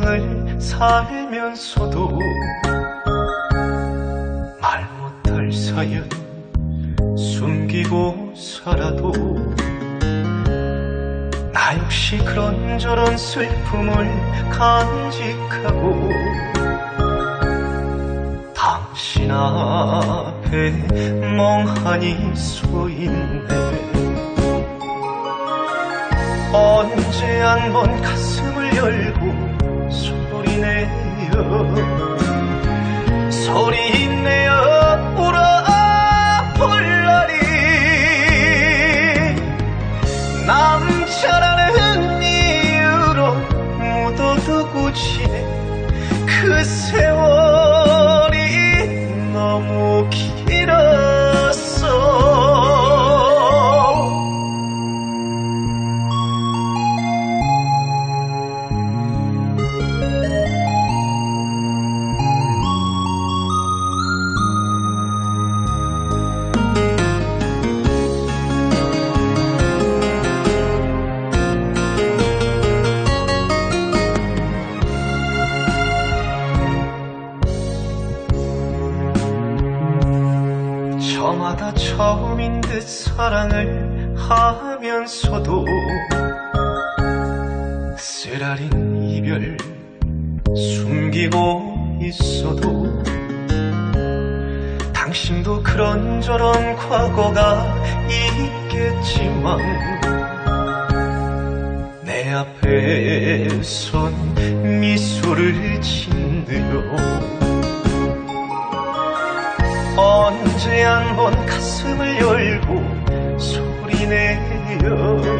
세상을 살면서도 말 못할 사연 숨기고 살아도 나 역시 그런저런 슬픔을 간직하고 당신 앞에 멍하니 서 있네. 언제 한번 가슴을 열고 소리내요 소리내어 울어 볼날이 남자라는 이유로 묻어두고 지내 그세 쓰라린 이별 숨기고 있어도 당신도 그런저런 과거가 있겠지만 내 앞에 선 미소를 짓네요. 언제 한번 가슴을 열고 소리내요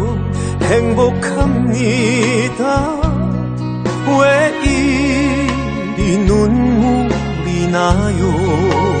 행복합니다. 왜 이리 눈물을 눈물이나요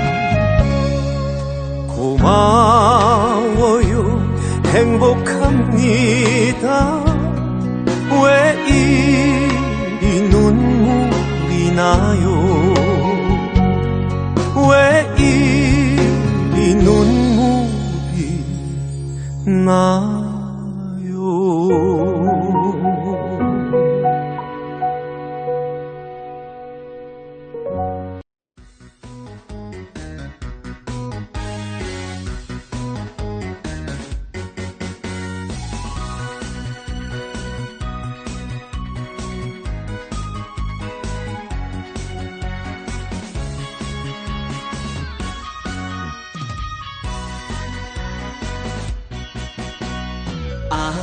고마워요. 행복합니다. 왜 이리 눈물이 나요? 왜 이리 눈물이 나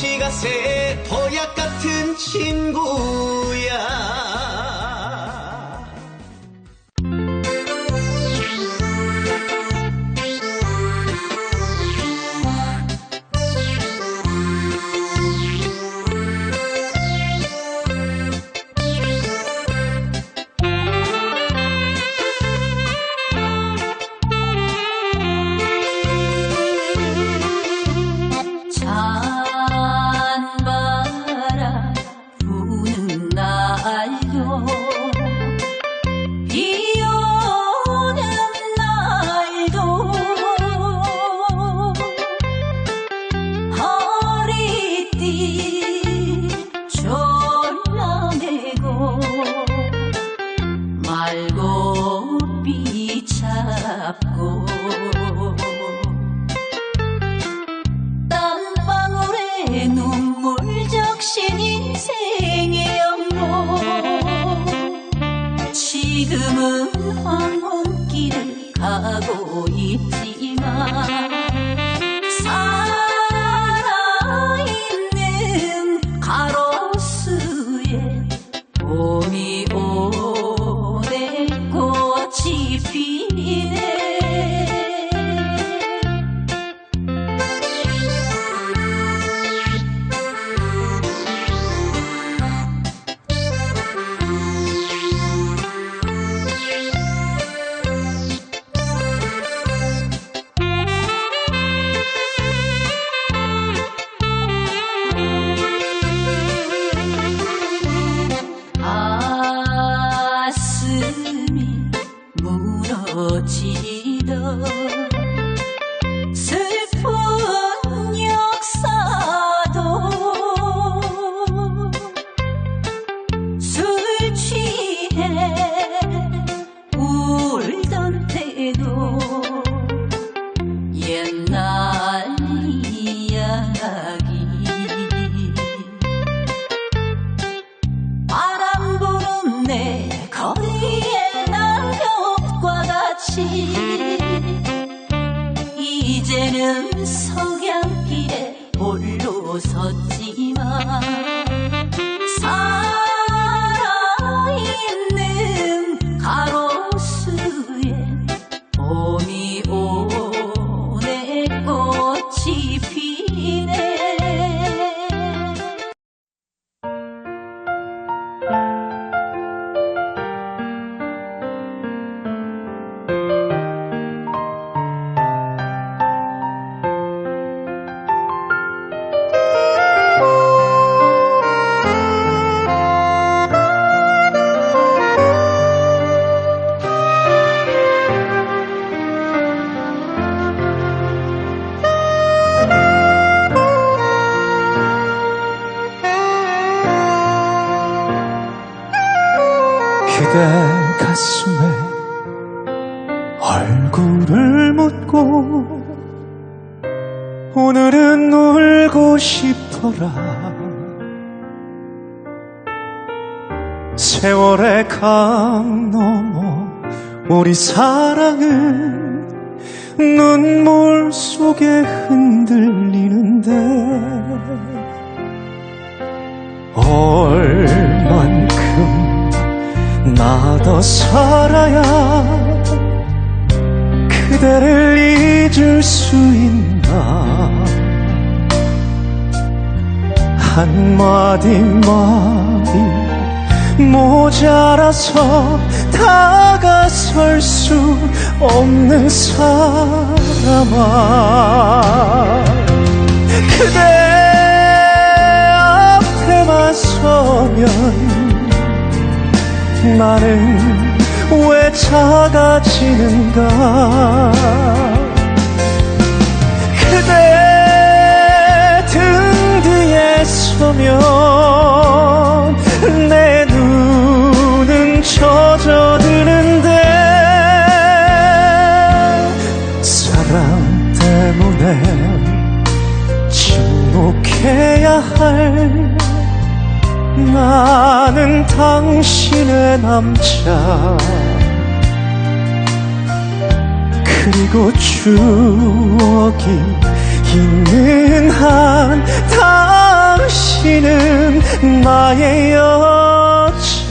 같이 가세 보약 같은 친구야 날고 비참고 그대 오늘은 울고 싶더라. 세월의 강 넘어 우리 사랑은 눈물 속에 흔들리는데 얼만큼 나 더 살아야 그대를 잊 을 수 있나? 한마디 말이 모자라서 다가설 수 없는 사람아. 그대 앞에만 서면 나는 왜 작아지는가 그대 등 뒤에 서면 내 눈은 젖어드는데 사랑 때문에 침묵해야 할 나는 당신의 남자 그리고 추억이 있는 한 당신은 나의 여자여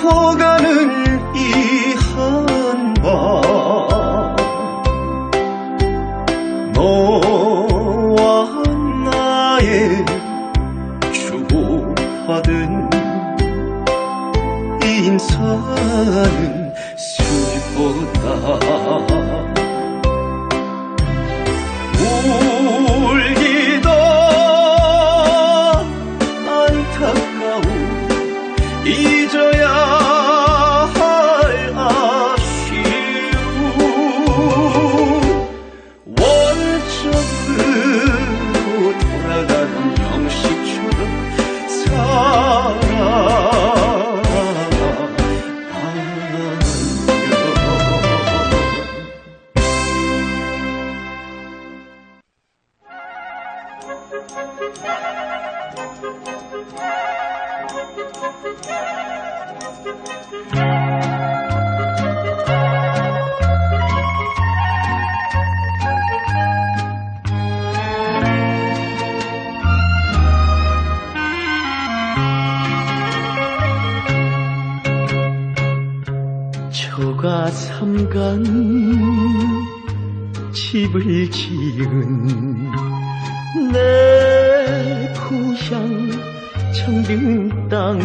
길 깊어가는 초가 삼간 집을 지은 내 고향 청등 땅.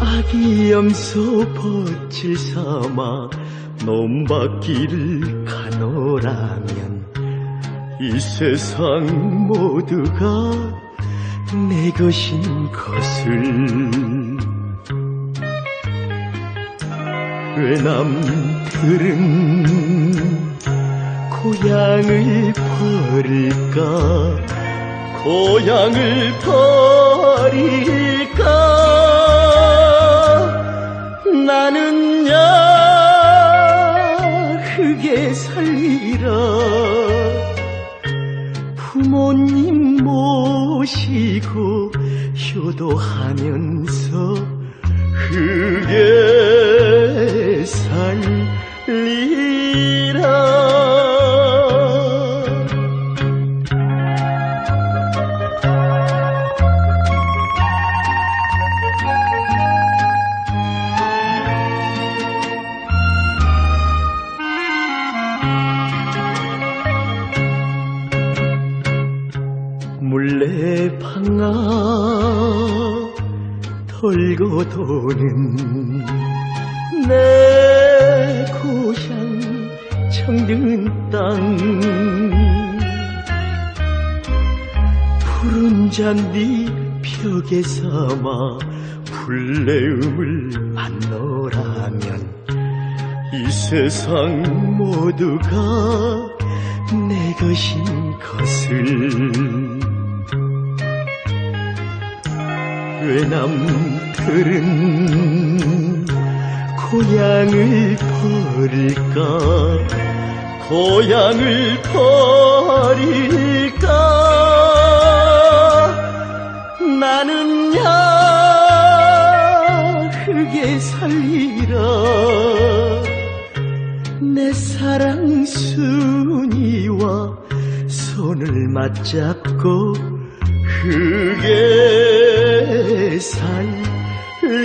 아기 염소 벚칠 삼아 논밭길을 가노라면 이 세상 모두가 내 것인 것을 남들은 고향을 버릴까? 고향을 버릴까? 나는 야 흙에 살리라. 부모님 모시고 효도하면서 흙에 돌고 도는 내 고향 청든 땅. 푸른 잔디 벽에 삼아 불내음을 안노라면 이 세상 모두가 내 것인 것을 남들은 고향을 버릴까? 고향을 버릴까? 나는 야 흙에 살리라. 내 사랑 순이와 손을 맞잡고 흙에 살리라